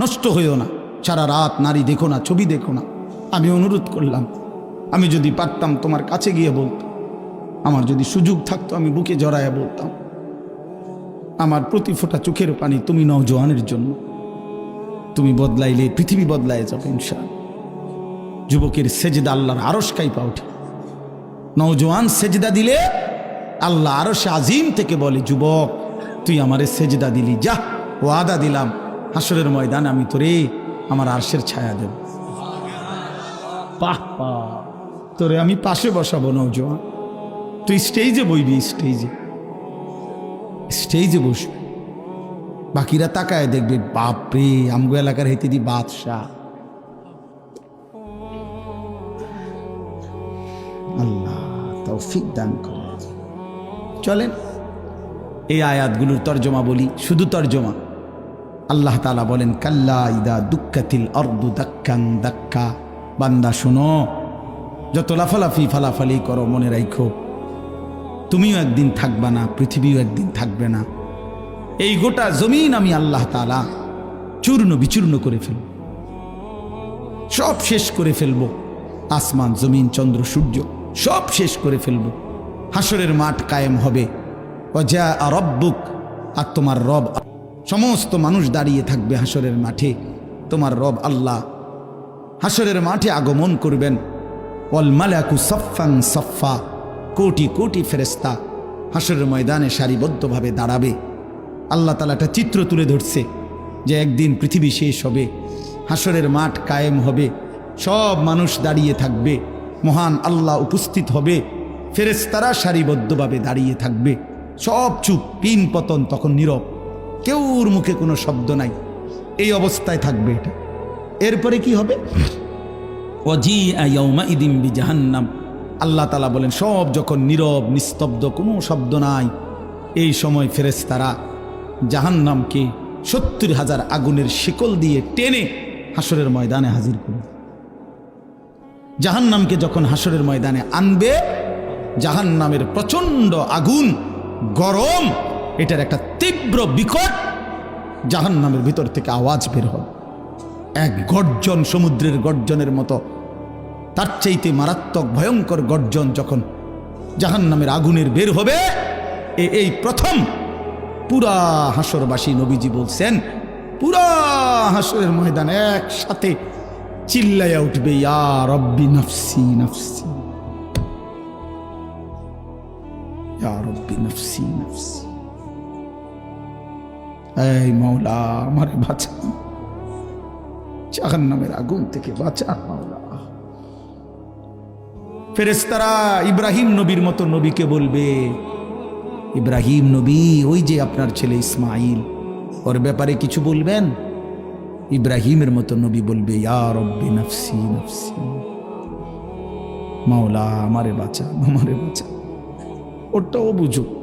নষ্ট হইও না। সারা রাত নারী দেখো না, ছবি দেখো না। আমি অনুরোধ করলাম, আমি যদি পারতাম তোমার কাছে গিয়ে বলতাম, আমার যদি সুযোগ থাকতো, আমি বুকে জড়াইয়া বলতাম, আমার প্রতি ফোঁটা চোখের পানি তুমি নওজোয়ানের জন্য। তুমি বদলাইলে, পৃথিবী বদলায় যাবে ইনশাল যুবকের সেজদা আল্লাহর আরস কাইপা ওঠে। নওজোয়ান সেজদা দিলে আল্লাহ আরশে আজিম থেকে বলে, যুবক, তুই আমারে সেজদা দিলি, যা, ওয়াদা দিলাম। হাসরের ময়দান আমি তোরে আমার আরশের ছায়া দেব। পাহ পা তোরে আমি পাশে বসাবো নওজোয়ান তুই স্টেজে বইবি স্টেজে স্টেজে বসবি। বাকিরা তাকায় দেখবে, বাপরে, আমগো এলাকার হেতে দি বাদশাহ। আল্লাহ, তৌফিক দান করে চলেন, এই আয়াতগুলোর তর্জমা বলি, শুধু তর্জমা। আল্লাহ তালা বলেন, কাল্লা ইদা দুঃখাতিল অর্দু দাক্কাং দাক্কা। বান্দা, শোনো, যত লাফালাফি ফালাফালি করো, মনে রাখো তুমিও একদিন থাকবা না, পৃথিবীও একদিন থাকবে না। এই গোটা জমিন আমি আল্লাহ তালা চূর্ণ বিচূর্ণ করে ফেলব। সব শেষ করে ফেলব। আসমান, জমিন, চন্দ্র, সূর্য, সব শেষ করে ফেলব। হাসরের মাঠ কায়েম হবে। অজা রব্বুক, আর তোমার রব সমস্ত মানুষ দাঁড়িয়ে থাকবে হাসরের মাঠে। তোমার রব আল্লাহ হাসরের মাঠে আগমন করবেন। ওয়াল মালাকু সফাং সফা কোটি কোটি ফেরেস্তা হাসরের ময়দানে সারিবদ্ধভাবে দাঁড়াবে। আল্লাহ তালা একটা চিত্র তুলে ধরছে যে একদিন পৃথিবী শেষ হবে, হাসরের মাঠ কায়েম হবে, সব মানুষ দাঁড়িয়ে থাকবে, মহান আল্লাহ উপস্থিত হবে ফেরেস্তারা সারিবদ্ধভাবে দাঁড়িয়ে থাকবে। সব চুপ, পিন পতন তখন নীরব। কেউর মুখে কোনো শব্দ নাই। এই অবস্থায় থাকবে এটা। এরপরে কি হবে? অজি আয়াউমা ইদিম বি জাহান্নাম আল্লাহ তালা বলেন সব যখন নীরব নিস্তব্ধ কোনো শব্দ নাই এই সময় ফেরেস্তারা জাহান্নামকে সত্তর হাজার আগুনের শিকল দিয়ে টেনে হাসরের ময়দানে হাজির করবে জাহান্নামকে যখন হাসরের ময়দানে আনবে জাহান্নামের প্রচণ্ড আগুন গরম এটার একটা তীব্র বিকট জাহান্নামের ভিতর থেকে আওয়াজ বের হবে এক গর্জন সমুদ্রের গর্জনের মতো। তার চাইতে মারাত্মক, ভয়ঙ্কর গর্জন যখন জাহান্নামের আগুনের বের হবে, এ- এই প্রথম পুরা হাসরবাসী নবীজি বলছেন, পুরা হাসরের ময়দান একসাথে চিল্লাইয়া উঠবে, ইয়া রব্বি নফসি নফসি। ইয়া রব্বি নফসি নফসি। এই মৌলা, আমারে বাঁচা। জাহান্নামের আগুন থেকে বাঁচা মাওলা ফেরেস্তারা ইব্রাহিম নবীর মতো নবীকে বলবে, ইব্রাহিম নবী, ওই যে আপনার ছেলে ইসমাইল। ওর ব্যাপারে কিছু বলবেন? ইব্রাহিমের মতো নবী বলবে, ইয়া রব্বি নফসি নফসি। মাওলা আমারে বাঁচা আমারে বাঁচা। ওটাও বুঝুক।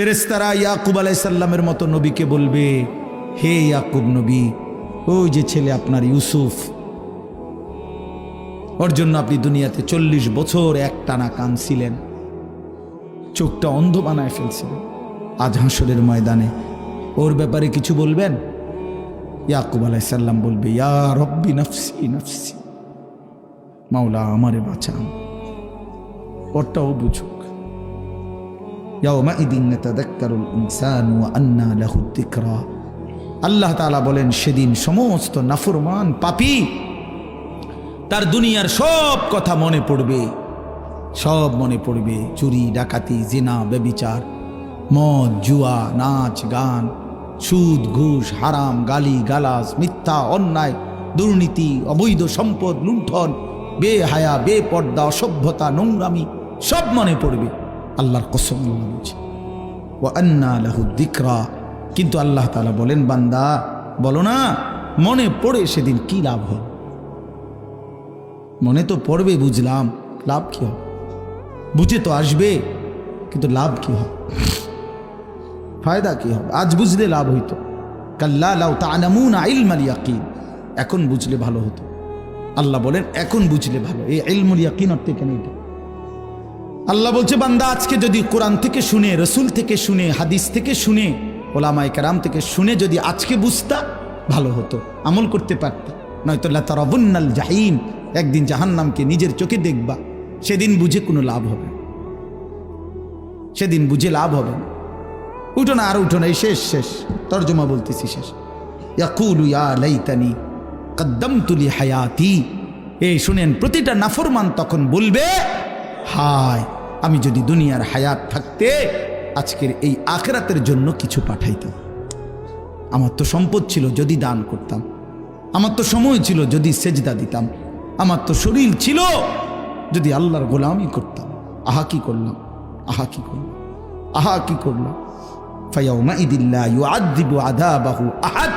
ফেরেস্তারা ইয়াকুব আলাইসাল্লামের মতো নবীকে বলবে, হে ইয়াকুব নবী, ওই যে ছেলে আপনার ইউসুফ। ওর জন্য আপনি দুনিয়াতে চল্লিশ বছর এক টানা কানছিলেন চোখটা অন্ধ বানায় ফেলছিলেন। আজ হাসরের ময়দানে ওর ব্যাপারে কিছু বলবেন? ইয়াকুব আলাইসাল্লাম বলবে, ইয়া রব্বি নফসি নফসি। মাওলা আমারে বাঁচান। ওরটাও বুঝুক আল্লাহ তাআলা বলেন, সেদিন সমস্ত নাফুরমান পাপী, তার দুনিয়ার সব কথা মনে পড়বে, সব মনে পড়বে। চুরি, ডাকাতি, জিনা বেবিচার মদ, জুয়া, নাচ, গান, সুদ, ঘুষ, হারাম, গালি, গালাজ, মিথ্যা, অন্যায়, দুর্নীতি, অবৈধ সম্পদ, লুণ্ঠন, বেহায়া, বেপর্দা, অসভ্যতা, নোংরামি, সব মনে পড়বে। আল্লাহর কসম আল্লাহ ও আন্না লাহু দিকরা। কিন্তু আল্লাহ তাআলা বলেন, বান্দা, বলো না, মনে পড়ে সেদিন কি লাভ হবে মনে তো পড়বে, বুঝলাম, লাভ কি হবে? বুঝে তো আসবে, কিন্তু লাভ কি হবে? ফায়দা কি হবে? আজ বুঝলে লাভ হইতো। কাল্লা লাউ তা'লামুনা ইলমাল ইয়াকিন। এখন বুঝলে ভালো হতো। আল্লাহ বলেন, এখন বুঝলে ভালো। এই ইলমুল ইয়াকিন অর্থ কেন এটা। আল্লাহ বলছে, বান্দা, আজকে যদি কোরআন থেকে শুনে, রসুল থেকে শুনে, হাদিস থেকে শুনে ওলামাই কারাম থেকে শুনে যদি আজকে বুঝতা, ভালো হতো, আমল করতে পারতা। নয়তো লাতার অবন্যাল জাহিম একদিন জাহান্নামকে নিজের চোখে দেখবা, সেদিন বুঝে কোনো লাভ হবে। সেদিন বুঝে লাভ হবে না। উঠো না আর উঠো না, এই শেষ শেষ, তর্জমা বলতেছি শেষ। লাইতানি কদ্দমতু লি হায়াতি। এই শুনেন, প্রতিটা নাফরমান তখন বলবে হায়, আমি যদি দুনিয়ার হায়াত থাকতে আজকের এই আখরাতের জন্য কিছু পাঠাইতাম। আমার তো সম্পদ ছিল যদি দান করতাম। আমার তো সময় ছিল যদি সেজদা দিতাম। আমার তো শরীর ছিল যদি আল্লাহর গোলামি করতাম। আহা, কি করলাম? আহা, কি করলাম? আহা, কি করলাম? আদা বাহু আহাত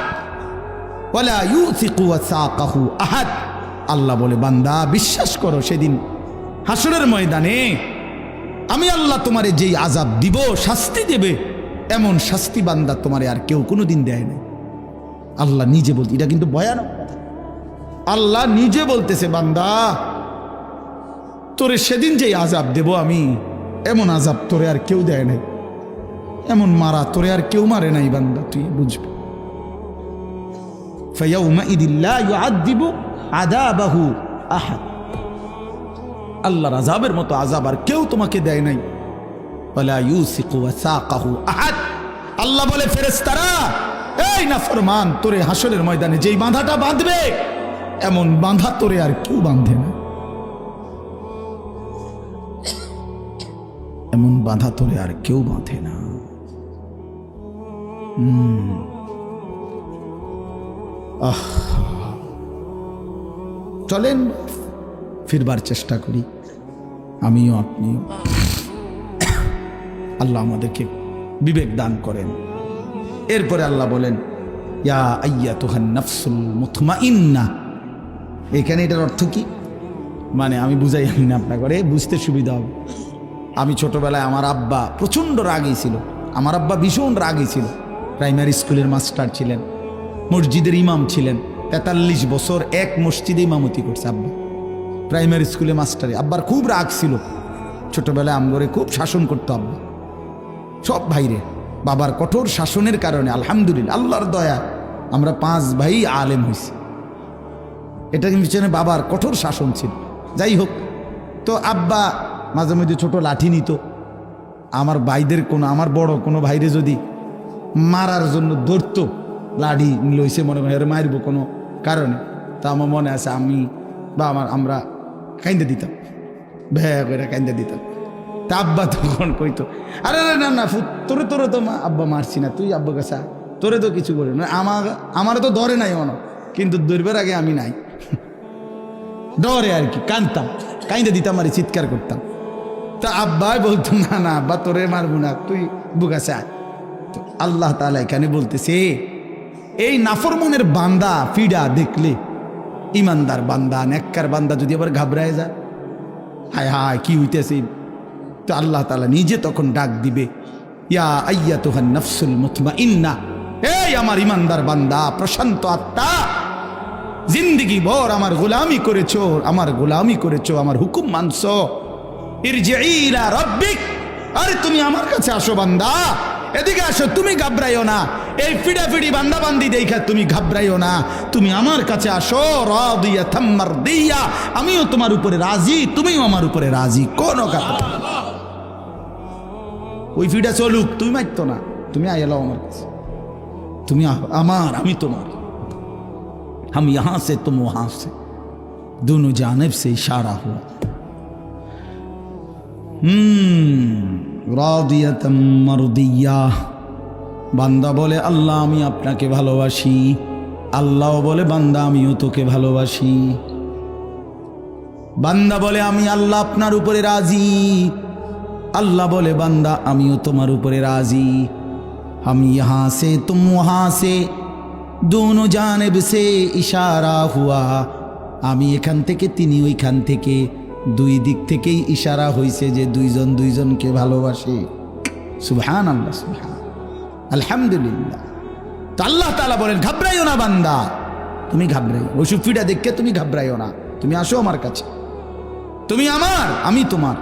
আহাত আল্লাহ বলে, বান্দা, বিশ্বাস করো, সেদিন হাসরের ময়দানে আমি আল্লাহ তোমারে যেই আজাব দিব শাস্তি দেবে এমন শাস্তি বান্দা তোমারে আর কেউ কোনো দিন দেয় না আল্লাহ নিজে বলতে এটা কিন্তু ভয়ানক কথা। আল্লাহ নিজে বলতেছে বান্দা তোরে সেদিন যেই আজাব দেব আমি এমন আজাব তোরে আর কেউ দেয় নাই এমন মারা তোরে আর কেউ মারে নাই বান্দা তুই বুঝবি فيومئذ لا يعذب عذابه أحد আল্লাহর আজাবের মতো আজাব আর কেউ তোমাকে দেয় নাই। আল্লাহ বলে, ফেরেশতারা, এই না ফরমান, তোরে হাসরের ময়দানে যেই বাঁধাটা বাঁধবে, এমন বাঁধা তোরে আর কেউ বাঁধে না। এমন বাঁধা তোরে আর কেউ বাঁধে না। চলেন ফিরবার চেষ্টা করি। আমিও আপনিও। আল্লাহ আমাদেরকে বিবেক দান করেন। এরপরে আল্লাহ বলেন, ইয়া আইয়া তোহান নফসুল মুথমা ইন্না এখানে এটার অর্থ কি? মানে আমি বুঝাই আমি না আপনার করে বুঝতে সুবিধা হবে। আমি ছোটবেলায় আমার আব্বা প্রচণ্ড রাগী ছিল। আমার আব্বা ভীষণ রাগী ছিল। প্রাইমারি স্কুলের মাস্টার ছিলেন, মসজিদের ইমাম ছিলেন। তেতাল্লিশ বছর এক মসজিদে ইমামতি করছে আব্বা। প্রাইমারি স্কুলে মাস্টারে। আব্বার খুব রাগ ছিল। ছোটবেলায় আমগরে খুব শাসন করতো আব্বা। সব ভাইরে, বাবার কঠোর শাসনের কারণে আলহামদুলিল্লাহ, আল্লাহর দয়া, আমরা পাঁচ ভাই আলেম হয়েছি এটা পিছনে বাবার কঠোর শাসন ছিল। যাই হোক, তো আব্বা মাঝে মধ্যে ছোটো লাঠি নিত। আমার ভাইদের কোনো, আমার বড় কোনো ভাইরে যদি মারার জন্য ধরতো, লাঠি লইছে মনে হয় মারবো কোনো কারণে। তা আমার মনে আছে আমি বা আমার, আমরা কাইন্দে দিতাম। ভ্যা করে কাইন্দে দিতাম। তা আব্বা তখন কইতো, আরে আরে, না না তোরে তোরে তো মা, আব্বা মারছি না, তুই আব্বা কাছে তোরে তো কিছু করি না আমার আমার তো ধরে নাই মনে কিন্তু দৌড়বার আগে আমি নাই। ডরে আর কি, কানতাম, কাইন্দে দিতাম আর চিৎকার করতাম। তা আব্বাই বলতো, না না, আব্বা, তোরে মারবো না, তুই বুকাছে আয়। তো আল্লাহ তালা এখানে বলতেছে, এই নাফরমনের বান্দা ফিডা দেখলে ইমানদার বান্দা, নেককার বান্দা যদি আবার ঘাবড়ায় যায়। হায় হায়, কি হইতেছে? তো আল্লাহ তালা নিজে তখন ডাক দিবে, ইয়া আইয়া তোহান নফসুল মুথমা ইন্না এই আমার ইমানদার বান্দা, প্রশান্ত আত্মা, জিন্দিগি ভর আমার গোলামি করেছ, আমার গোলামি করেছ, আমার হুকুম মানছো। ইরজিই ইলা রাব্বিক আরে তুমি আমার কাছে আসো বান্দা। এদিকে আসো তুমি ঘাবড়াইও না এই ফিডাফিডি বান্দা বান্দি দেখা তুমি ঘাবড়াইও না তুমি আমার কাছে আসো রাদিয়া থাম্মার দিয়া আমিও তোমার উপরে রাজি তুমিও আমার উপরে রাজি কোন কথা ওই ফিডা চলুক তুমি মারতো না তুমি আইলাও আমার কাছে তুমি আহ- আমার আমি তোমার हम यहां से तुम वहां से दोनों जानब से इशारा हुआ हम्म रादियतम मरदिया বান্দা বলে আল্লাহ আমি আপনাকে ভালোবাসি আল্লাহ বলে বান্দা আমিও তোকে ভালোবাসি বান্দা বলে আমি আল্লাহ আপনার উপরে রাজি আল্লাহ বলে বান্দা আমিও তোমার উপরে রাজি हम यहाँ से तुम वहाँ से দোনো জানেব সে ইশারা হুয়া আমি এখান থেকে তিনি ওইখান থেকে দুই দিক থেকেই ইশারা হয়েছে যে দুইজন দুইজনকে ভালোবাসে। সুবহান আল্লাহ সুবহান আলহামদুলিল্লাহ। তো আল্লাহ তালা বলেন, ঘাবড়াইও না বান্দা। তুমি ঘাবড়াই ওই সুফিটা দেখে তুমি ঘাবড়াইও না। তুমি আসো আমার কাছে। তুমি আমার, আমি তোমার।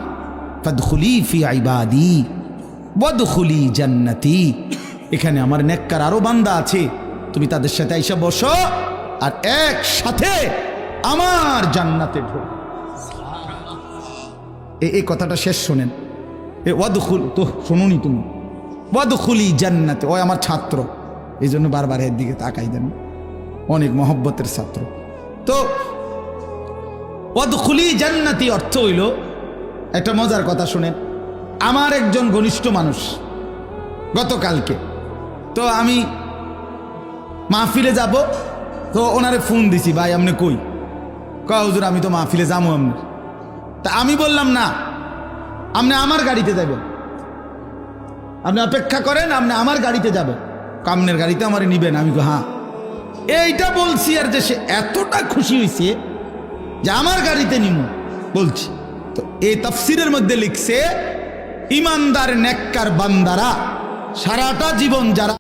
ফাদখুলি ফি আইবাদি ওয়াদখুলি জান্নাতি। এখানে আমার নেককার আরও বান্দা আছে। তুমি তাদের সাথে আইসা বসো আর একসাথে আমার জান্নাতে ঢোক। এই কথাটা শেষ শোনেন। এ, ওয়াদুখুল, তো শোনোনি তুমি? ওয়াদুখুলি জান্নাতে ও আমার ছাত্র। এই জন্য বারবার এর দিকে তাকাই দেন। অনেক মহব্বতের ছাত্র। তো, ওয়াদুখুলি জান্নাতি অর্থ হইল, একটা মজার কথা শুনেন। আমার একজন ঘনিষ্ঠ মানুষ, গতকালকে। তো আমি মাহফিলে যাব, তো ওনারে ফোন দিছি, ভাই, আপনি কই? কয়, হুজুর, আমি তো মাহফিলে যাব আপনি তা আমি বললাম, না, আপনি আমার গাড়িতে যাবেন। আপনি অপেক্ষা করেন, আপনি আমার গাড়িতে যাবেন। কামনের গাড়িতে আমার নিবেন? আমি হ্যাঁ। এইটা বলছি আর যে সে এতটা খুশি হয়েছে যে আমার গাড়িতে নিমু, বলছি। তো এই তাফসিরের মধ্যে লিখছে, ইমানদার, নেককার বান্দারা সারাটা জীবন যারা